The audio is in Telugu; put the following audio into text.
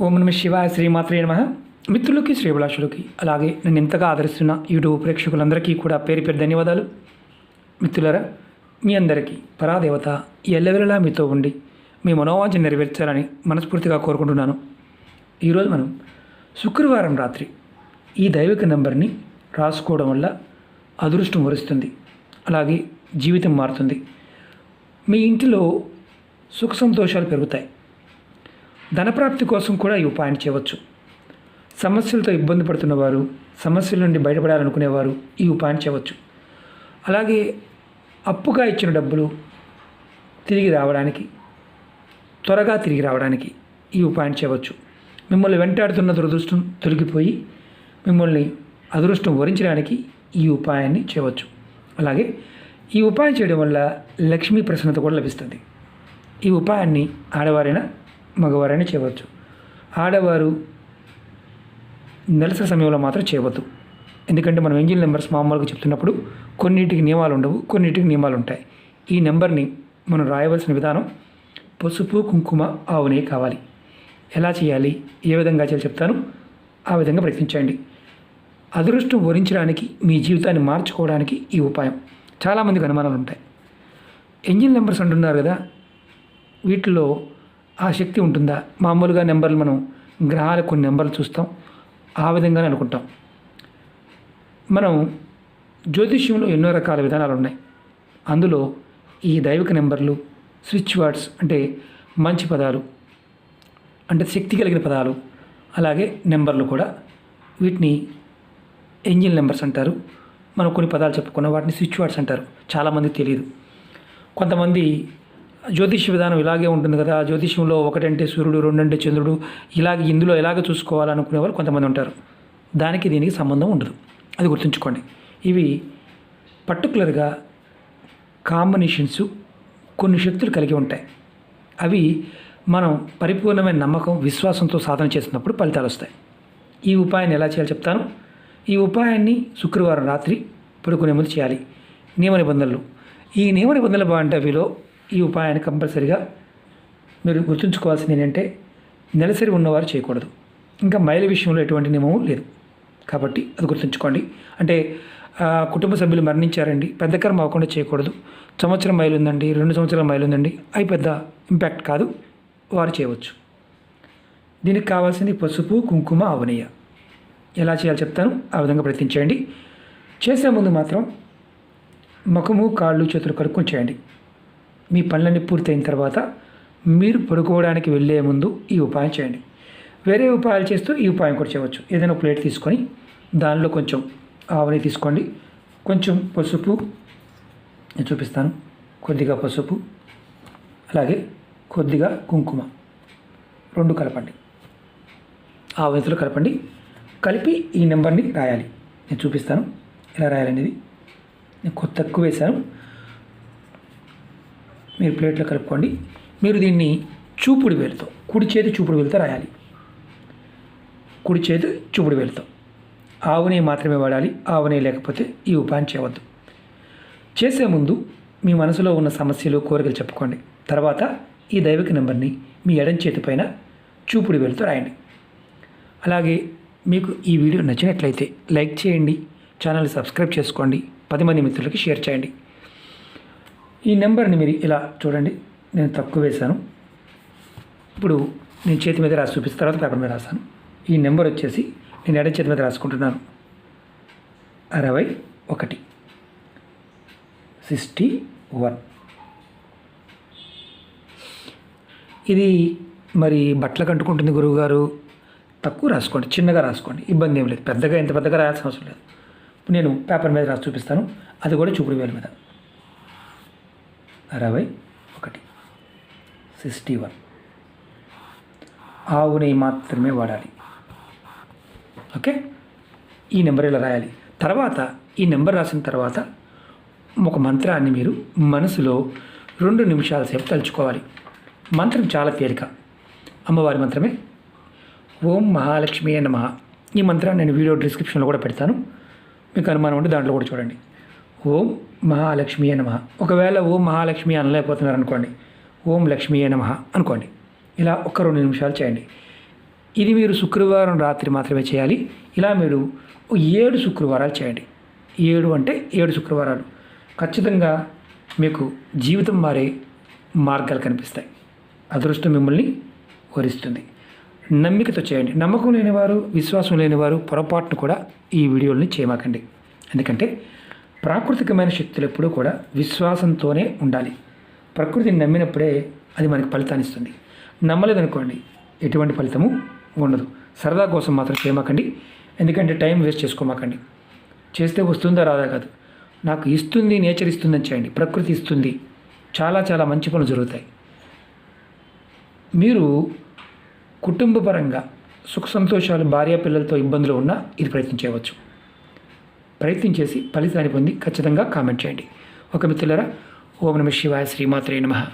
ఓం నమ శివాయ శ్రీమాత్రే నమ. మిత్రులకి శ్రీభిలాషులకి అలాగే నన్ను ఎంతగా ఆదరిస్తున్న యూట్యూబ్ ప్రేక్షకులందరికీ కూడా పేరు పేరు ధన్యవాదాలు. మిత్రులరా మీ అందరికీ పరాదేవత ఎల్లవెలలా మీతో ఉండి మీ మనోవాంఛ నెరవేర్చాలని మనస్ఫూర్తిగా కోరుకుంటున్నాను. ఈరోజు మనం శుక్రవారం రాత్రి ఈ దైవిక నెంబర్ని రాసుకోవడం వల్ల అదృష్టం వరుస్తుంది. అలాగే జీవితం మారుతుంది. మీ ఇంటిలో సుఖ సంతోషాలు పెరుగుతాయి. ధనప్రాప్తి కోసం కూడా ఈ ఉపాయం చేయవచ్చు. సమస్యలతో ఇబ్బంది పడుతున్నవారు సమస్యల నుండి బయటపడాలనుకునేవారు ఈ ఉపాయం చేయవచ్చు. అలాగే అప్పుగా ఇచ్చిన డబ్బులు తిరిగి రావడానికి త్వరగా తిరిగి రావడానికి ఈ ఉపాయం చేయవచ్చు. మిమ్మల్ని వెంటాడుతున్న దురదృష్టం తొలగిపోయి మిమ్మల్ని అదృష్టం వరించడానికి ఈ ఉపాయాన్ని చేయవచ్చు. అలాగే ఈ ఉపాయం చేయడం వల్ల లక్ష్మీ ప్రసన్నత కూడా లభిస్తుంది. ఈ ఉపాయాన్ని ఆడవారైనా మగవారైనా చేయవచ్చు. ఆడవారు నెలసరి సమయంలో మాత్రం చేయవద్దు. ఎందుకంటే మనం ఎంజిన్ నెంబర్స్ మామూలుగా చెప్తున్నప్పుడు కొన్నిటికి నియమాలు ఉండవు కొన్నిటికి నియమాలు ఉంటాయి. ఈ నెంబర్ని మనం రాయవలసిన విధానం పసుపు కుంకుమ ఆవునే కావాలి. ఎలా చేయాలి? ఏ విధంగా చేయాలి చెప్తాను? ఆ విధంగా ప్రయత్నించండి. అదృష్టం వరించడానికి మీ జీవితాన్ని మార్చుకోవడానికి ఈ ఉపాయం. చాలామందికి అనుమానాలు ఉంటాయి. ఎంజిన్ నెంబర్స్ అంటున్నారు కదా వీటిలో ఆ శక్తి ఉంటుందా? మామూలుగా నెంబర్లు మనం గ్రహాల కొన్ని నెంబర్లు చూస్తాం. ఆ విధంగానే అనుకుంటాం. మనం జ్యోతిష్యంలో ఎన్నో రకాల విధానాలు ఉన్నాయి. అందులో ఈ దైవిక నెంబర్లు స్విచ్ వర్డ్స్ అంటే మంచి పదాలు అంటే శక్తి కలిగిన పదాలు అలాగే నెంబర్లు కూడా. వీటిని ఎంజిన్ నెంబర్స్ అంటారు. మనం కొన్ని పదాలు చెప్పుకున్నాం వాటిని స్విచ్ వర్డ్స్ అంటారు. చాలామందికి తెలియదు. కొంతమంది జ్యోతిష్య విధానం ఇలాగే ఉంటుంది కదా జ్యోతిష్యంలో ఒకటంటే సూర్యుడు రెండంటే చంద్రుడు ఇలాగే ఇందులో ఎలాగ చూసుకోవాలనుకునే వాళ్ళు కొంతమంది ఉంటారు. దానికి దీనికి సంబంధం ఉండదు. అది గుర్తుంచుకోండి. ఇవి పర్టికులర్గా కాంబినేషన్స్ కొన్ని శక్తులు కలిగి ఉంటాయి. అవి మనం పరిపూర్ణమైన నమ్మకం విశ్వాసంతో సాధన చేసినప్పుడు ఫలితాలు వస్తాయి. ఈ ఉపాయాన్ని ఎలా చేయాలో చెప్తాను. ఈ ఉపాయాన్ని శుక్రవారం రాత్రి పడుకునే ముందు చేయాలి. నియమ నిబంధనలు. ఈ నియమ నిబంధనలు బాగుంటవిలో ఈ ఉపాయాన్ని కంపల్సరిగా మీరు గుర్తుంచుకోవాల్సింది ఏంటంటే నెలసరి ఉన్నవారు చేయకూడదు. ఇంకా మైల విషయంలో ఎటువంటి నియమం లేదు. కాబట్టి అది గుర్తుంచుకోండి. అంటే కుటుంబ సభ్యులు మరణించారండి పెద్ద కర్మ అవ్వకుండా చేయకూడదు. సంవత్సరం మైలు ఉందండి రెండు సంవత్సరాల మైలు ఉందండి అవి పెద్ద ఇంపాక్ట్ కాదు వారు చేయవచ్చు. దీనికి కావాల్సింది పసుపు కుంకుమ అవనీయ ఎలా చేయాలో చెప్తాను ఆ విధంగా ప్రయత్నించండి చేసే ముందు మాత్రం ముఖము కాళ్ళు చేతులు కడుక్కొని చేయండి. మీ పనులన్నీ పూర్తయిన తర్వాత మీరు పడుకోవడానికి వెళ్ళే ముందు ఈ ఉపాయం చేయండి. వేరే ఉపాయాలు చేస్తూ ఈ ఉపాయం కూడా చేయవచ్చు. ఏదైనా ప్లేట్ తీసుకొని దానిలో కొంచెం ఆవని తీసుకోండి. కొంచెం పసుపు నేను చూపిస్తాను. కొద్దిగా పసుపు అలాగే కొద్దిగా కుంకుమ రెండు కలపండి. ఆ వయసులో కలపండి. కలిపి ఈ నెంబర్ని రాయాలి. నేను చూపిస్తాను. ఎలా రాయాలనేది నేను కొత్త తక్కువ వేశాను. మీరు ప్లేట్లో కలుపుకోండి. మీరు దీన్ని చూపుడు వేలుతో కుడి చేతి చూపుడు వేలుతో రాయాలి. కుడి చేతి చూపుడు వేలుతో. ఆవు నెయ్యి మాత్రమే వాడాలి ఆవు నెయ్యి లేకపోతే ఈ ఉపాయం చేయవద్దు. చేసే ముందు మీ మనసులో ఉన్న సమస్యలు కోరికలు చెప్పుకోండి. తర్వాత ఈ దైవిక నెంబర్ని మీ ఎడం చేతి పైన చూపుడు వేలుతో రాయండి. అలాగే మీకు ఈ వీడియో నచ్చినట్లయితే లైక్ చేయండి ఛానల్ సబ్స్క్రైబ్ చేసుకోండి పది మంది మిత్రులకి షేర్ చేయండి. ఈ నెంబర్ని మీరు ఇలా చూడండి. నేను తక్కువ వేశాను. ఇప్పుడు నేను చేతి మీద రాసి చూపిస్తాను తర్వాత పేపర్ మీద రాశాను. ఈ నెంబర్ వచ్చేసి నేను ఎడ చేతి మీద రాసుకుంటున్నాను. అరవై ఒకటి. Sixty one. ఇది మరి బట్టలకు అంటుకుంటుంది గురువుగారు. తక్కువ రాసుకోండి చిన్నగా రాసుకోండి. ఇబ్బంది ఏం లేదు. పెద్దగా ఇంత పెద్దగా రాయాల్సిన అవసరం లేదు. నేను పేపర్ మీద రాసి చూపిస్తాను. అది కూడా చూపుడు వేల మీద. అరవై ఒకటి. Sixty one. ఆవు నెయ్యి మాత్రమే వాడాలి. ఓకే? ఈ నెంబర్ ఇలా రాయాలి. తర్వాత ఈ నెంబర్ రాసిన తర్వాత ఒక మంత్రాన్ని మీరు మనసులో రెండు నిమిషాల సేపు తలుచుకోవాలి. మంత్రం చాలా తేలిక. అమ్మవారి మంత్రమే. ఓం మహాలక్ష్మి నమ. ఈ మంత్రాన్ని నేను వీడియో డిస్క్రిప్షన్లో కూడా పెడతాను. మీకు అనుమానం ఉంటే దాంట్లో కూడా చూడండి. ఓం మహాలక్ష్మి నమ. ఒకవేళ ఓం మహాలక్ష్మి అనలేకపోతున్నారు అనుకోండి ఓం లక్ష్మీ నమ అనుకోండి. ఇలా ఒక్క రెండు నిమిషాలు చేయండి. ఇది మీరు శుక్రవారం రాత్రి మాత్రమే చేయాలి. ఇలా మీరు ఓ ఏడు శుక్రవారాలు చేయండి. ఏడు అంటే ఏడు శుక్రవారాలు. ఖచ్చితంగా మీకు జీవితం మారే మార్గాలు కనిపిస్తాయి. అదృష్టం మిమ్మల్ని వరిస్తుంది. నమ్మికతో చేయండి. నమ్మకం లేనివారు విశ్వాసం లేనివారు పొరపాటును కూడా ఈ వీడియోని చేయమాకండి. ఎందుకంటే ప్రాకృతికమైన శక్తులు ఎప్పుడూ కూడా విశ్వాసంతోనే ఉండాలి. ప్రకృతిని నమ్మినప్పుడే అది మనకి ఫలితాన్ని ఇస్తుంది. నమ్మలేదనుకోండి ఎటువంటి ఫలితము ఉండదు. సరదా కోసం మాత్రం చేయమాకండి ఎందుకంటే టైం వేస్ట్ చేసుకోమాకండి. చేస్తే వస్తుందా రాదా కాదు. నాకు ఇస్తుంది నేచర్ ఇస్తుందని చేయండి. ప్రకృతి ఇస్తుంది. చాలా చాలా మంచి పనులు జరుగుతాయి. మీరు కుటుంబపరంగా సుఖ సంతోషాలు భార్య పిల్లలతో ఇబ్బందులు ఉన్నా ఇది ప్రయత్నం చేయవచ్చు. ప్రయత్నం చేసి ఫలితాన్ని పొంది ఖచ్చితంగా కామెంట్ చేయండి. ఒక మిత్రులరా ఓం నమ శివాయ శ్రీమాత్రే నమః.